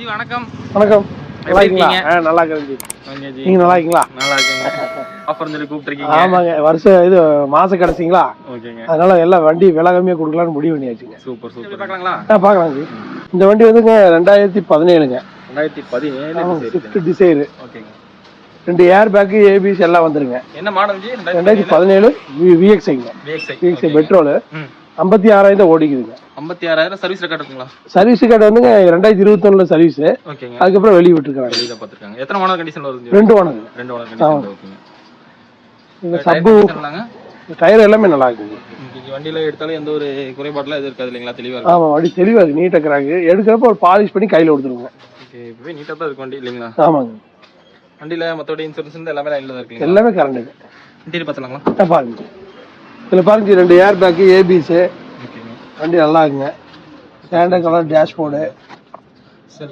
G வணக்கம். வணக்கம். நல்லா இருக்கீங்க? ஆ நல்லா இருக்கிறேன் ஜி. நீங்க நல்லா இருக்கீங்களா? நல்லா இருக்கேங்க. ஆஃபர் சொல்லி கூப்பிட்டுருக்கீங்க. ஆமாங்க. வருஷம் இது மாச கடைசிங்களா? ஓகேங்க. அதனால எல்லாம் வண்டி விலை கம்மியா கொடுக்கலாம்னு முடிவு பண்ணியாச்சுங்க. Super super. பார்க்கலாங்களா? ஆ பார்க்கலாம் ஜி. இந்த வண்டி வந்துங்க ரெண்டாயிரத்தி பதினேழுங்க. ரெண்டாயிரத்தி பதினேழு ஸ்விஃப்ட் டிசைரு ஓகேங்க. ரெண்டு ஏர் பேக்கு ஏபிஎஸ் எல்லாம் வந்துருங்க. என்ன மாடல் ஜி? ரெண்டாயிரத்தி பதினேழு. விஎக்ஸ்ஐங்க விஎக்ஸ்ஐ பெட்ரோலு ஐம்பத்தி ஆறாயிரம் ஓடிக்குதுங்க. ஐம்பத்தி ஆறாயிரம் சர்வீஸ் ரெக்கார்ட் இருக்குங்களா? சர்வீஸ் கார்டு வந்துங்க ரெண்டாயிரத்தி இருபத்தொன்னுல சர்வீஸ் ஓகேங்க. அதுக்கப்புறம் வெளியே விட்டுருக்காங்க வெளியில பார்த்துருக்காங்க. எத்தனை மாடல் கண்டிஷன் வருது? ரெண்டு ஓனருங்க ரெண்டு மாடல் கண்டிஷன் ஓகேங்க. இந்த சப்பு? டயர் எல்லாமே நல்லா இருக்குங்க. வண்டியில எடுத்தாலும் எந்த ஒரு குறைபாடுலாம் எதுவும் இருக்காது இல்லைங்களா? தெளிவா இருக்கும் ஆமா வண்டி தெளிவா இருக்கு நீட்டா இருக்கிறாங்க. எடுக்கிறப்ப ஒரு பாலிஷ் பண்ணி கையில கொடுத்துருங்க. ஓகே இப்பவே நீட்டா தான் இருக்கு வண்டி இல்லைங்களா? ஆமாங்க. வண்டியில மத்தபடி இன்சூரன்ஸ் எல்லாமே லைன்ல தான் இருக்குங்களா? எல்லாமே கரண்ட்டுங்க இன்டீரியர் பார்த்துலாங்களா? பாருங்க. இதுல பாருங்க ரெண்டு ஏர் பேக்கு ஓகேங்க வண்டி நல்லா இருக்குங்க. Standard colour dashboard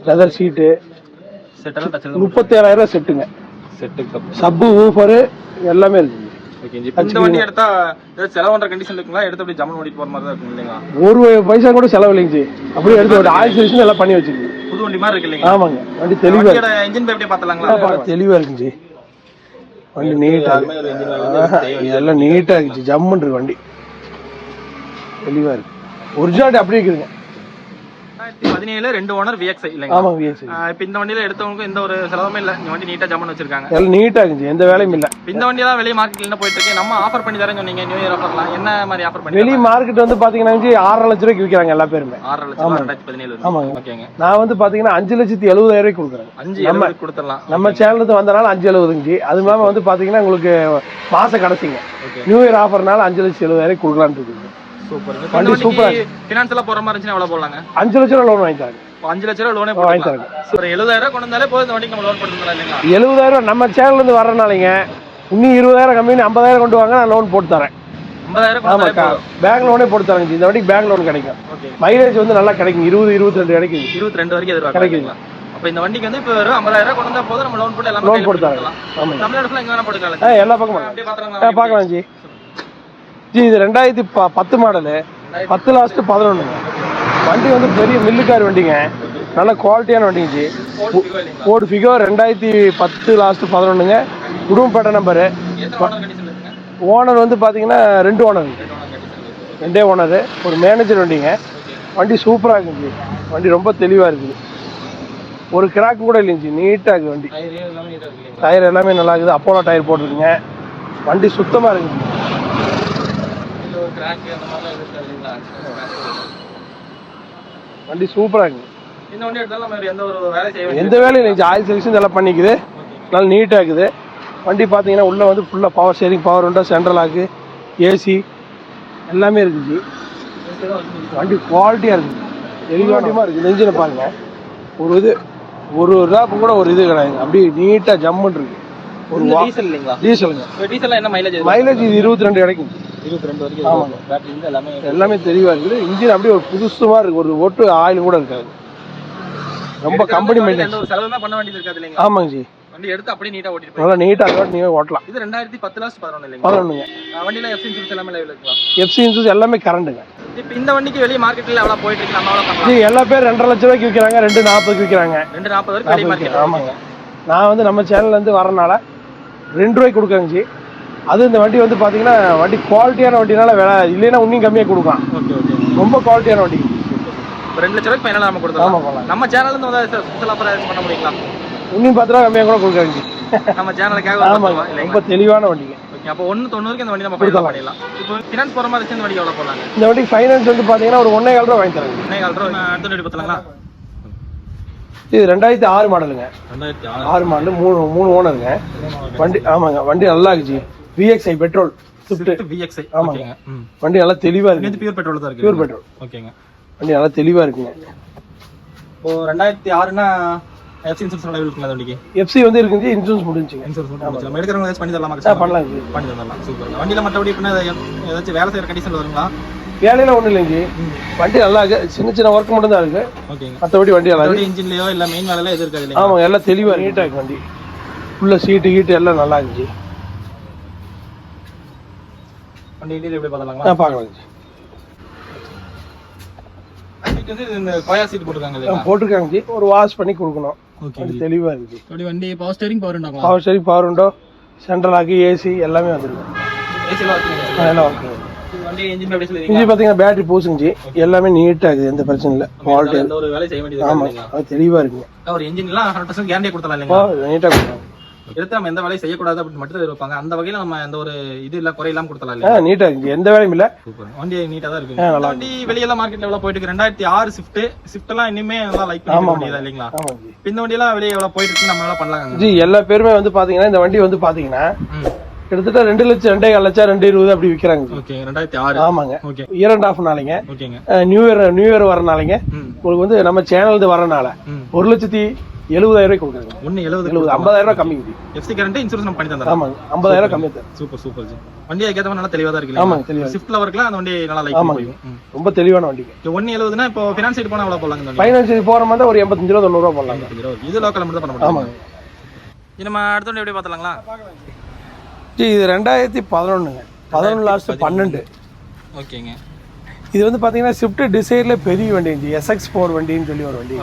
leather seat செட்டெல்லாம் touch முப்பத்தி ஏழாயிரம் ரூபாய் செட்டுங்க செட்டு சப்பு ஊஃபரு எல்லாமே இருக்குங்க. இந்த வண்டி எடுத்தா ஏதாவது செலவு பண்ற கண்டிஷன் இருக்குங்களா? எடுத்து அப்படியே ஜம்மன் ஓடிட்டு போற மாதிரி தான் இருக்கும் இல்லைங்களா? ஒரு பைசா கூட செலவு இல்லைங்க அப்படியே எடுத்து ஒரு ஆயில் சர்வீஸ் எல்லாம் பண்ணி வச்சிருக்கீங்க. புது வண்டி மாதிரி இருக்கு இல்லைங்களா? ஆமாங்க வண்டி தெளிவா இன்ஜின் பை அப்படியே பார்த்தலாங்களா தெளிவா இருக்குங்க வண்டி நீட்டா யாருமே ஒரு engine வாங்கி ஆஹா, இதெல்லாம் நீட்டா இருக்குச்சு ஜம்முன்னு இருக்கு வண்டி. தெளிவா இருக்கு. ஒரிஜினாலிட்டி அப்படியே இருக்குதுங்க. ரெண்டாயிரத்தி பதினேழு ரெண்டு ஓனர் இப்ப இந்த வண்டியில எடுத்தவங்களுக்கும் எந்த ஒரு செலவுமே இல்ல. இந்த வண்டி நீட்டா ஜம்மன் வச்சிருக்காங்க எல்லாம் நீட்டா இருக்குச்சு எந்த வேலையும் இல்லை. இந்த வண்டி தான் மார்க்கெட்ல என்ன போயிட்டு இருக்கு? நம்ம ஆஃபர் பண்ணி தரேன்னு சொன்னீங்க நியூ இயர் ஆஃபர்லாம் என்ன மாதிரி ஆஃபர் பண்ணி வெளி மார்க்கெட் வந்து பாத்தீங்கன்னா ஆறரை லட்ச ரூபாய்க்கு விற்கிறாங்க எல்லா பேருமே. ஆறரை லட்சம் ரெண்டாயிரத்தி பதினேழு ஆமாங்க. ஓகேங்க. நான் வந்து பாத்தீங்கன்னா அஞ்சு லட்சத்தி எழுபதாயிரம் ரூபாய்க்கு கொடுக்குறேன். அஞ்சு கொடுத்துடலாம். நம்ம சேனலுக்கு வந்தனால அஞ்சு எழுபதுங்க அது வந்து பாத்தீங்கன்னா உங்களுக்கு மாச கடைசிங்க நியூ இயர் ஆஃபர்னால அஞ்சு லட்சத்தி எழுபதாயிரம் கொடுக்கலாம்னு இருக்குது சூப்பர். வண்டி வண்டிக்கு ஃபினான்ஸ் எல்லாம் போற மாதிரி இருந்துச்சுன்னா எவ்வளவு போடலாங்க? அஞ்சு லட்ச ரூபா லோன் வாங்கி தராங்க அஞ்சு லட்ச ரூபா லோனே வாங்கி போடலாம் ஒரு எழுபதாயிரம் ரூபாய் கொண்டு வந்தாலே போதும் இந்த வண்டிக்கு நம்ம லோன் இல்லைங்களா? எழுபதாயிரம் நம்ம சேனல்ல இருந்து வர்றனாலங்க இன்னும் இருபதாயிரம் கம்மி ஐம்பதாயிரம் கொண்டு வாங்க நான் லோன் போட்டு தரேன். வந்தாலே பேங்க் லோனே போட்டு தரேங்க. ஜி இந்த வண்டிக்கு பேங்க் லோன் கிடைக்கும். மைலேஜ் வந்து நல்லா கிடைக்கும். இருபது இருபத்தி ரெண்டு கிடைக்குது. இருபத்தி ரெண்டு வரைக்கும் கிடைக்குது. அப்ப இந்த வண்டிக்கு வந்து இப்போ வெறும் ஐம்பதாயிரம் கொண்டு வந்தா போதும் நம்ம லோன் போட்டு எல்லாமே லோன் போட்டு தமிழ்நாடு எங்க வேணா போட்டுக்கலாம் எல்லா பக்கமும் பார்க்கலாம் ஜி. ஜி இது ரெண்டாயிரத்தி ப பத்து மாடலு பத்து லாஸ்ட் பதினொன்றுங்க வண்டி வந்து பெரிய மில்லுக்கார் வண்டிங்க. நல்ல குவாலிட்டியான வண்டிங்க ஜி. ஓடு ஃபிகர் ரெண்டாயிரத்தி பத்து லாஸ்ட் பதினொன்றுங்க குடும்பப்பேட்டை நம்பரு ஓனர் வந்து பார்த்தீங்கன்னா ரெண்டு ஓனர் ரெண்டு ஓனர் ஒரு மேனேஜர் வண்டிங்க. வண்டி சூப்பராக இருக்குங்க வண்டி ரொம்ப தெளிவாக இருக்குது. ஒரு கிராக் கூட இல்லைங்க ஜி. நீட்டாக இருக்குது வண்டி. டயர் எல்லாமே நல்லா இருக்குது. அப்போலோ டயர் போட்டிருக்குங்க. வண்டி சுத்தமாக இருக்குது. கிராக் அந்த மாதிரிலாம் எதுவும் இருக்காது இல்லைங்களா? வண்டி சூப்பராக இருக்குங்க இந்த வண்டி எடுத்தாலும் நம்ம எந்த ஒரு வேலை செய்ய வேண்டியது எந்த வேலையும் இல்லைங்க ஆயில் சர்வீஸ் இதெல்லாம் பண்ணிக்குது. நல்லா நீட்டாக இருக்குது. வண்டி பார்த்தீங்கன்னா உள்ளே வந்து ஃபுல்லாக பவர் ஷேரிங் பவர் உண்டா சென்ட்ரல் ஆக்கு ஏசி எல்லாமே இருக்குது. வண்டி குவாலிட்டியாக இருக்குது. எலிவாண்டியமாக இருக்குது. இந்த இன்ஜினை பாருங்க. ஒரு இது ஒரு ட்ராப் கூட ஒரு இது கிடையாது. அப்படியே நீட்டாக ஜம்முன்னு இருக்கு. ஒரு டீசல் இல்லைங்களா? டீசலுங்க டீசல் என்ன மைலேஜ் மைலேஜ் இது இருபத்தி ரெண்டு கிடைக்கும். இருபத்தி ரெண்டு வரைக்கும். பேட்டரி இருந்து எல்லாமே எல்லாமே தெளிவாக இருக்குது. இன்ஜின் அப்படியே ஒரு புதுசுமாக இருக்குது. ஒரு ஒட்டு ஆயில் கூட இருக்காது. ரொம்ப கம்பெனி எந்த ஒரு செலவுமே பண்ண வேண்டியது இருக்காது இல்லைங்களா? ஆமாங்க ஜி. வண்டி எடுத்து அப்படியே நீட்டா ஓட்டிட்டு நல்லா நீட்டாக நீங்கள் ஓட்டலாம். இது ரெண்டாயிரத்தி பத்து லாஸ்ட் பதினொன்று பதினொன்றுங்க அஹ் வண்டியில எஃப்சி இன்சூரன்ஸ் எல்லாமே லைவ்ல இருக்கலாம் எஃப்சி இன்சூரன்ஸ் எல்லாமே கரண்ட்டுங்க இப்போ இந்த வண்டிக்கு வெளியே மார்க்கெட்ல எவ்வளவு போயிட்டு இருக்கு? நம்ம எல்லா பேர் ரெண்டரை லட்ச ரூபாய்க்கு விற்கிறாங்க ரெண்டு நாற்பதுக்கு விற்கிறாங்க ரெண்டு நாற்பது வரைக்கும் ஆமாங்க. நான் வந்து நம்ம சேனல்லேருந்து வரனால ரெண்டு ரூபாய்க்கு கொடுக்குறேங்க ஜி. அது இந்த வண்டி வந்து பார்த்தீங்கன்னா வண்டி குவாலிட்டியான வண்டினால விலை இல்லைன்னா இன்னும் கம்மியாக கொடுக்கலாம். Okay okay. ரொம்ப குவாலிட்டியான வண்டி. ரெண்டு லட்ச ரூபாய்க்கு ஃபைனல் நம்ம கொடுத்துருவோம் ஆமாம் போகலாம் நம்ம சேனல்ல இருந்து வந்து ஸ்பெஷல் ஆஃபர் பண்ண முடியுங்களா? இன்னும் பத்து ரூபா கம்மியாக கூட கொடுக்குறாங்க ஜி நம்ம சேனலுக்காக இல்லைங்களா? ரொம்ப தெளிவான வண்டிங்க ஓகே அப்போ ஒன்று தொண்ணூறுக்கு இந்த வண்டி நம்ம ஃபைனல் பண்ணிடலாம். இப்போ ஃபினான்ஸ் போகிற மாதிரி இருந்துச்சு இந்த வண்டி எவ்வளோ இந்த வண்டிக்கு ஃபைனான்ஸ் வந்து பார்த்தீங்கன்னா ஒரு ஒன்றே கால் ரூபா வாங்கி தராங்க. இன்னைக்கு கால் ரூபா அடுத்த வண்டி பார்த்துலாங்களா இது ரெண்டாயிரத்தி ஆறு மாடலுங்க. ரெண்டாயிரத்தி ஆறு. மாடலு மூணு மூணு ஓனருங்க. வண்டி ஆமாங்க வண்டி நல்லா இருக்குச்சு விஎக்ஸ்ஐ பெட்ரோல் ஸ்விஃப்ட் விஎக்ஸ்ஐ ஆமாங்க. வண்டி நல்லா தெளிவாக இங்க இருக்குது வந்து பியூர் பெட்ரோல் தான் இருக்கு. பியூர் பெட்ரோல் ஓகேங்க. வண்டி நல்லா தெளிவாக இருக்குங்க. இப்போ ரெண்டாயிரத்தி ஆறுனா எஃப்சி இன்சூரன்ஸ் லெவல் இருக்குங்களா வண்டிக்கு? எஃப்சி வந்து இருக்குது இன்சூரன்ஸ் முடிஞ்சுங்க. இன்சூரன்ஸ் முடிச்சு நம்ம எடுக்கிறவங்க ஏதாச்சும் பண்ணி தரலாமா? பண்ணலாம். பண்ணி தரலாம். சூப்பர் வண்டியில மற்றபடி இப்போ ஏதாச்சும் வேலை செய்யற கண்டிஷன் வருங்களா? வேலையில ஒன்றும் இல்லைங்க. வண்டி நல்லா இருக்கு. சின்ன சின்ன ஒர்க் மட்டும் தான் இருக்கு மற்றபடி வண்டி நல்லா இருக்கு. இன்ஜின்லயோ இல்ல மெயின் வேலையில எது இருக்காது ஆமாங்க. எல்லாம் தெளிவாக நீட்டாக இருக்கு வண்டி. உள்ள சீட்டு கீட்டு எல்லாம் நல்லா இருந்துச்சு இன்டீரியர் எப்படி பார்த்தலாங்களா பார்க்கலாம் ஜி சீட் வந்து இந்த கொயா சீட் போட்டுருக்காங்க இல்லையா? போட்டிருக்காங்க ஜி. ஒரு வாஷ் பண்ணி கொடுக்கணும். ஓகே தெளிவாக இருக்குது அப்படி வண்டி பவர் ஸ்டேரிங் பவர் உண்டாங்களா? பவர் ஸ்டேரிங் பவர் உண்டோ? சென்ட்ரல் ஆக்கி ஏசி எல்லாமே வந்துருக்கு ஏசிலாம் வச்சுருக்கீங்க அதெல்லாம் ஓகே இது வண்டி இன்ஜின் பார்த்தீங்கன்னா பேட்டரி பூசுங்க எல்லாமே நீட்டாக இருக்குது எந்த பிரச்சனை இல்லை. குவாலிட்டி ஆமாம் அது தெளிவாக இருக்குங்க ஒரு இன்ஜின்லாம் ஹண்ட்ரட் பர்சன்ட் கேரண்டி கொடுத்தலாம் இல்லைங்களா? நீட்டாக கொடுத்தாங்க எடுத்து நம்ம எந்த வேலையும் செய்யக்கூடாது அப்படின்னு மட்டும் இருப்பாங்க அந்த வகையில நம்ம எந்த ஒரு இது இல்ல குறை இல்லாம கொடுத்தலாம் ஆ இல்லையா நீட்டாக இருக்குது எந்த வேலையும் இல்லை. வண்டி நீட்டா தான் இருக்கு. வண்டி வெளியெல்லாம் மார்க்கெட்ல எவ்வளவு போயிட்டு இருக்கு. ரெண்டாயிரத்தி ஆறு ஸ்விஃப்ட் ஸ்விஃப்ட் எல்லாம் இனிமே நல்லா லைக் பண்ண ஆமா, வேண்டியதா இல்லைங்களா? இந்த வண்டி எல்லாம் வெளியே எவ்வளவு போயிட்டு இருக்கு நம்ம எவ்வளவு பண்ணலாங்க. ஜி எல்லா பேருமே வந்து பார்த்தீங்கன்னா இந்த வண்டி வந்து பார்த்தீங்கன்னா ம். கிட்டத்தட்ட ரெண்டு லட்சம் ரெண்டே கால் லட்சம் ரெண்டு இருபது அப்படி விற்கிறாங்க ஆமாங்க. இயர் அண்ட் ஆஃப் நாளைங்க. நியூ இயர் நியூ இயர் வரனாலைங்க உங்களுக்கு வந்து நம்ம சேனல் வரனால ஒரு லட்சத்தி எழுபதாயிரம் ரூபாய் கொடுக்குறாங்க. ஒன்னு எழுபது எழுபது ஐம்பதாயிரம் ரூபாய் கம்மி எஃப்சி கரண்ட் இன்சூரன்ஸ் நம்ம பண்ணி தந்தோம் ஆமாங்க. ஐம்பதாயிரம் கம்மி தரும் சூப்பர் சூப்பர் ஜி வண்டி அதுக்கேற்ற மாதிரி நல்லா தெளிவா தான் இருக்கு ஆமாங்க தெளிவாக ஸ்விஃப்ட் லவருக்குலாம் அந்த வண்டி நல்லா லைக் ஆமாங்க. போகும் ம். ரொம்ப தெளிவான இப்போ ஒன்னு எழுபதுனா இப்போ ஃபினான்ஸ் சைடு போனா எவ்வளவு போடலாங்க இந்த வண்டி ஃபைனான்ஸ் போகிற மாதிரி ஒரு எண்பத்தஞ்சு ரூபா தொண்ணூறுவா போடலாங்க. இது லோக்கல் மட்டும் பண்ண முடியும்? ஆமாங்க. இது நம்ம அடுத்த வண்டி எப்படி பார்த்தலாங்களா ஜி இது ரெண்டாயிரத்தி பதினொன்றுங்க பதினொன்று லாஸ்ட் பன்னெண்டு. ஓகேங்க. இது வந்து பார்த்தீங்கன்னா ஸ்விஃப்ட் டிசைரில் பெரிய வண்டி ஜி எஸ்எக்ஸ் ஃபோர் வண்டின்னு சொல்லி ஒரு வண்டி.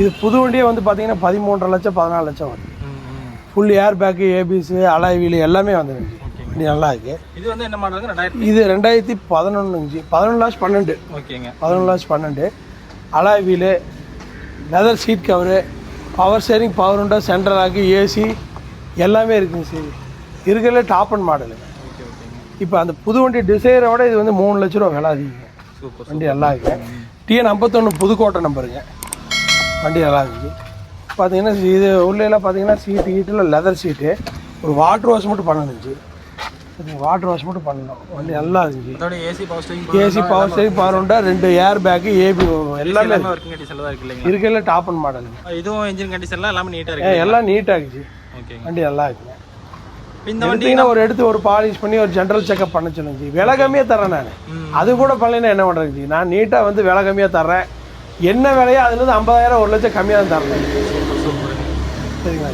இது புது வண்டியே வந்து பார்த்தீங்கன்னா பதிமூன்றரை லட்சம் பதினாலு லட்சம் ம். Full air bag ABS alloy wheel எல்லாமே ஓகேங்க. வண்டி நல்லா இருக்கு. இது வந்து என்ன மாடலுங்க இது ரெண்டாயிரத்தி பதினொன்றுங்க ஜி பதினொன்று லாஸ்ட் பன்னெண்டு. ஓகேங்க. பதினொன்று லாஸ்ட் பன்னெண்டு alloy wheel leather seat cover power steering power உண்டா சென்ட்ரல் ஆக்கி ஏசி எல்லாமே இருக்குங்க சரி இருக்கிறதுல டாப் அண்ட் மாடலு இப்போ அந்த புது வண்டி டிசைரை விட இது வந்து மூணு லட்ச ரூபா விலை சூப்பர் வண்டி நல்லா இருக்கு. டிஎன் ஐம்பத்தொன்று புதுக்கோட்டை நம்பருங்க. வண்டி நல்லா இருக்குது பார்த்தீங்கன்னா இது உள்ளேலாம் பார்த்தீங்கன்னா சீட்டு கீட்டில் லெதர் சீட்டு ஒரு வாட்டர் வாஷ் மட்டும் பண்ணணுச்சு. வாட்டர் வாஷ் மட்டும் பண்ணணும். வண்டி நல்லா இருந்துச்சு AC power steering AC power steering power உண்டா ரெண்டு ஏர் பேக்கு ஏபி எல்லாமே ஒர்க்கிங் கண்டிஷன்ல தான் இருக்கு இல்லைங்களா? இருக்கிறதுல டாப் அண்ட் மாடலுங்க இதுவும் இன்ஜின் கண்டிஷன்லாம் எல்லாமே நீட்டா இருக்கு எல்லாம் நீட்டாக இருந்துச்சு ஓகேங்க. வண்டி நல்லா இருக்குங்க இந்த வண்டி எடுத்தீங்கன்னா ஒரு எடுத்து ஒரு பாலிஷ் பண்ணி ஒரு ஜென்ரல் செக்அப் பண்ண சொல்லுங்க விலை கம்மியாக தரேன் நான். அது கூட பண்ணலைன்னா என்ன பண்ணுறது ஜி? நான் நீட்டாக வந்து விலை கம்மியாக தர்றேன். என்ன விலையோ அதுலேருந்து ஐம்பதாயிரம் ஒரு லட்சம் கம்மியாக தான் தரேன் சரிங்களா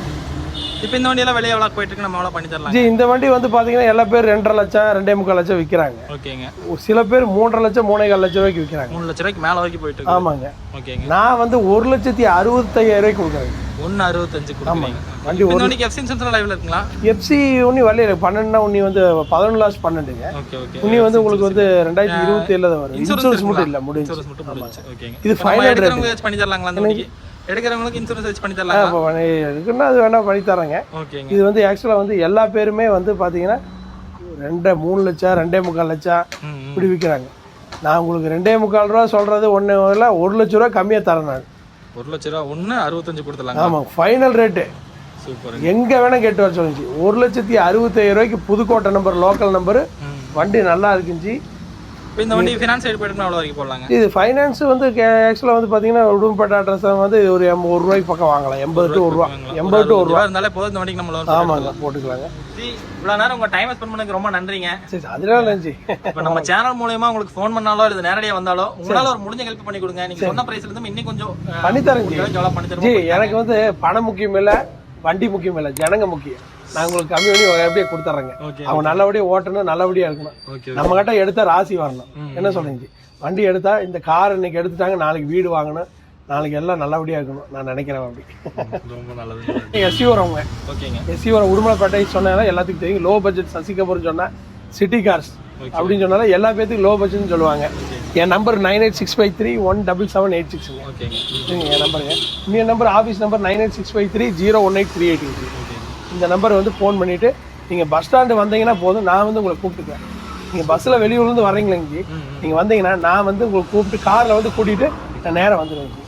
இப்போ இந்த வண்டி எல்லாம் வெளியே எவ்வளவு போயிட்டு இருக்கு? நம்ம எவ்வளவு பண்ணி தரலாம் ஜி இந்த வண்டி வந்து பார்த்தீங்கன்னா எல்லா பேர் ரெண்டரை லட்சம் ரெண்டே முக்கால் லட்சம் விற்கிறாங்க ஓகேங்க. சில பேர் மூன்றரை லட்சம் மூணே கால் லட்சம் ரூபாய்க்கு விற்கிறாங்க மூணு லட்ச ரூபாய்க்கு மேல வரைக்கும் போயிட்டு இருக்கு. ஆமாங்க. ஓகேங்க. நான் வந்து ஒரு லட்சத்தி அறுபத்தையாயிரம் ரூபாய்க்கு கொடுக்குறேன் ஒன்னு அறுபத்தஞ்சு கொடுக்குறீங்க. வண்டி இந்த வண்டிக்கு எஃப்சி இன்சூரன்ஸ் லைவ்ல இருக்குங்களா? எஃப்சி ஒன்று வரல பன்னெண்டுனா உன்னி வந்து பதினொன்று லாஸ் பன்னெண்டுங்க. Okay okay. உன்னி வந்து உங்களுக்கு வந்து ரெண்டாயிரத்தி இருபத்தி ஏழில் தான் வரும் இன்சூரன்ஸ் மட்டும் இல்லை முடிஞ்சு இது வச்சு பண்ணி தரலாங்களா எடுக்கிறவங்களுக்கு இன்சூரன்ஸ் வச்சு பண்ணி தரலாங்களா? இப்போ இருக்குன்னா அது வேணால் பண்ணி தரேங்க. ஓகேங்க. இது வந்து ஆக்சுவலாக வந்து எல்லா பேருமே வந்து பார்த்தீங்கன்னா ரெண்டே மூணு லட்சம் ரெண்டே முக்கால் லட்சம். இப்படி விற்கிறாங்க நான் உங்களுக்கு ரெண்டே முக்கால் ரூபா சொல்கிறது ஒன்று ஒரு லட்ச ரூபா கம்மியாக தரேன் நான். ஒரு லட்ச ரூபா ஒன்னு அறுபத்தஞ்சு கொடுத்துலாங்க ஆமாம் ஃபைனல் ரேட்டு சூப்பர் எங்கே வேணால் கேட்டு வர சொல்லுச்சு ஒரு லட்சத்தி அறுபத்தாயிரம் ரூபாய்க்கு புதுக்கோட்டை நம்பர் லோக்கல் நம்பரு. வண்டி நல்லா இருக்குஞ்சி இந்த வண்டி ஃபினான்ஸ் சைடு போயிட்டு எவ்வளோ வரைக்கும் போடலாங்க? இது ஃபைனான்ஸ் வந்து ஆக்சுவலாக வந்து பார்த்தீங்கன்னா உடும்பேட்டை அட்ரஸ் வந்து ஒரு எம் ஒரு ரூபாய்க்கு பக்கம் வாங்கலாம். எண்பது டு ஒரு ரூபா. எண்பது டு ஒரு ரூபா. இருந்தாலே போதும் இந்த வண்டிக்கு நம்ம ஆமாங்க போட்டுக்கலாங்க. இவ்வளோ நேரம் உங்க டைம் ஸ்பெண்ட் பண்ணதுக்கு ரொம்ப நன்றிங்க. சரி அதனால இருந்துச்சு இப்போ நம்ம சேனல் மூலயமா உங்களுக்கு ஃபோன் பண்ணாலோ இல்லை நேரடியாக வந்தாலோ உங்களால ஒரு முடிஞ்ச ஹெல்ப் பண்ணி கொடுங்க. நீங்க சொன்ன பிரைஸ்ல இருந்து இன்னும் கொஞ்சம் பண்ணி தருவோம் எனக்கு வந்து பணம் முக்கியம் இல்லை வண்டி முக்கியம் இல்லை ஜனங்க முக்கியம். நான் உங்களுக்கு கம்மி பண்ணி அப்படியே கொடுத்துட்றேங்க அவங்க நல்லபடியாக ஓட்டணும் நல்லபடியாக இருக்கணும். நம்ம கிட்ட எடுத்தா ராசி வரணும். என்ன சொல்றீங்க? வண்டி எடுத்தா இந்த கார் இன்னைக்கு எடுத்துட்டாங்க நாளைக்கு வீடு வாங்கணும். நாளைக்கு எல்லாம் நல்லபடியாக இருக்கணும். நான் நினைக்கிறேன் அப்படி. ரொம்ப நல்லது எஸ்சி வரவங்க ஓகேங்க. எஸ்சி வர உடுமலைப்பேட்டை சொன்னாலும் எல்லாத்துக்கும் தெரியும். லோ பட்ஜெட் சசி கபூர் சொன்னா சிட்டி கார்ஸ் அப்படின்னு சொன்னாலும் எல்லா பேத்துக்கும் லோ பட்ஜெட்னு சொல்லுவாங்க. என் number nine eight six five three one double seven eight சிக்ஸுங்க ஓகேங்க என் நம்பருங்க இன்னும் number office number nine eight six five three zero one eight three eight இந்த நம்பர் வந்து ஃபோன் பண்ணிவிட்டு நீங்கள் பஸ் ஸ்டாண்டு வந்தீங்கன்னா போதும் நான் வந்து உங்களை கூப்பிட்டுக்கிறேன் நீங்கள் பஸ்ஸில் வெளியூர்லேருந்து ம், ம். நீங்கள் வந்தீங்கன்னா நான் வந்து உங்களை கூப்பிட்டு காரில் வந்து கூட்டிகிட்டு நான் நேரா வந்துடுவேன் ஜி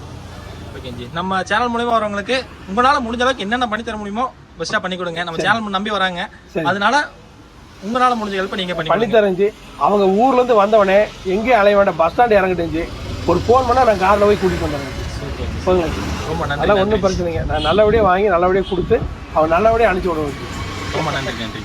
ஓகே ஜி நம்ம சேனல் மூலியமா வரவங்களுக்கு உங்களால முடிஞ்ச அளவுக்கு என்னென்ன பண்ணி தர முடியுமோ பெஸ்ட்டாக பண்ணி கொடுங்க. நம்ம சேனல் நம்பி வராங்க. அதனால உங்களால முடிஞ்ச ஹெல்ப் நீங்க பண்ணி. பண்ணித்தரேன் ஜி அவங்க ஊர்லேருந்து வந்தவனே எங்கேயும் அலைய வேண்டாம். பஸ் ஸ்டாண்டு இறங்கிட்டேன் ஜி ஒரு ஃபோன் பண்ணால் நான் காரில் போய் கூட்டிகிட்டு வந்துடுறேன். ஜி ரொம்ப அதெல்லாம் ஒன்றும் பிரச்சனைங்க நான் நல்லபடியாக வாங்கி நல்லபடியாக கொடுத்து அவன் நல்லபடியாக அனுப்பிச்சி விடுவேன். ஜி ரொம்ப நன்றி நன்றி.